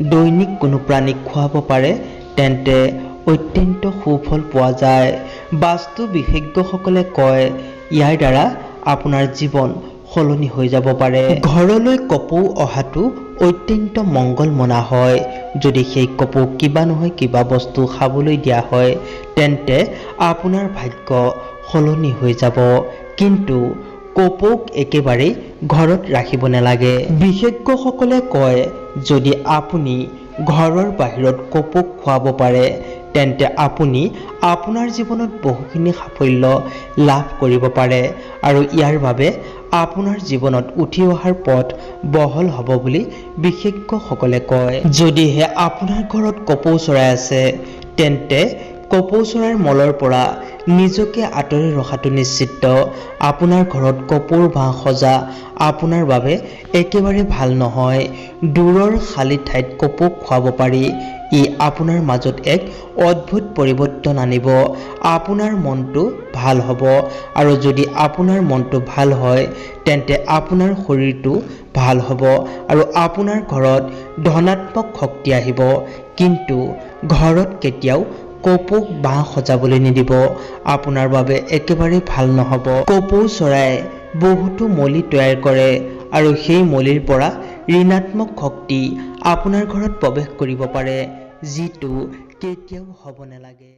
দৈনিক কোনো প্ৰাণীক খুৱাব পাৰে তেন্তে অত্যন্ত সুফল পোৱা যায়। বাস্তু বিশেষজ্ঞসকলে কয় ইয়াৰ দ্বাৰা আপোনাৰ জীৱন সলনি হৈ যাব পাৰে। ঘৰলৈ কপৌ অহাটো অত্যন্ত মংগল মনা হয়। যদি সেই কপৌ কিবা নহয় কিবা বস্তু খাবলৈ দিয়া হয় তেন্তে আপোনাৰ ভাগ্য সলনি হৈ যাব। কিন্তু কপৌক একেবাৰেই ঘৰত ৰাখিব নালাগে। বিশেষজ্ঞসকলে কয় যদি আপুনি ঘৰৰ বাহিৰত কপৌক খুৱাব পাৰে তেন্তে আপুনি আপোনাৰ জীৱনত বহুখিনি সাফল্য লাভ কৰিব পাৰে আৰু ইয়াৰ বাবে আপোনাৰ জীৱনত উঠি অহাৰ পথ বহল হ'ব বুলি বিশেষজ্ঞসকলে কয়। যদিহে আপোনাৰ ঘৰত কপৌ চৰাই আছে তেন্তে কপৌ চৰাইৰ মলৰ পৰা নিজকে আঁতৰি ৰখাটো নিশ্চিত। আপোনাৰ ঘৰত কপৌৰ বাঁহ সজা আপোনাৰ বাবে একেবাৰে ভাল নহয়। দূৰৰ খালী ঠাইত কপৌক খুৱাব পাৰি। ই আপোনাৰ মাজত এক অদ্ভুত পৰিৱৰ্তন আনিব। আপোনাৰ মনটো ভাল হ'ব। আৰু যদি আপোনাৰ মনটো ভাল হয় তেন্তে আপোনাৰ শৰীৰটো ভাল হ'ব আৰু আপোনাৰ ঘৰত ধনাত্মক শক্তি আহিব। কিন্তু ঘৰত কেতিয়াও কপৌক বাঁহ সজাবলৈ নিদিব। আপোনাৰ বাবে একেবাৰে ভাল নহ'ব। কপৌ চৰাই বহুতো মলি তৈয়াৰ কৰে আৰু সেই মলিৰ পৰা ঋণাত্মক শক্তি আপোনাৰ ঘৰত প্ৰৱেশ কৰিব পাৰে যিটো কেতিয়াও হ'ব নালাগে।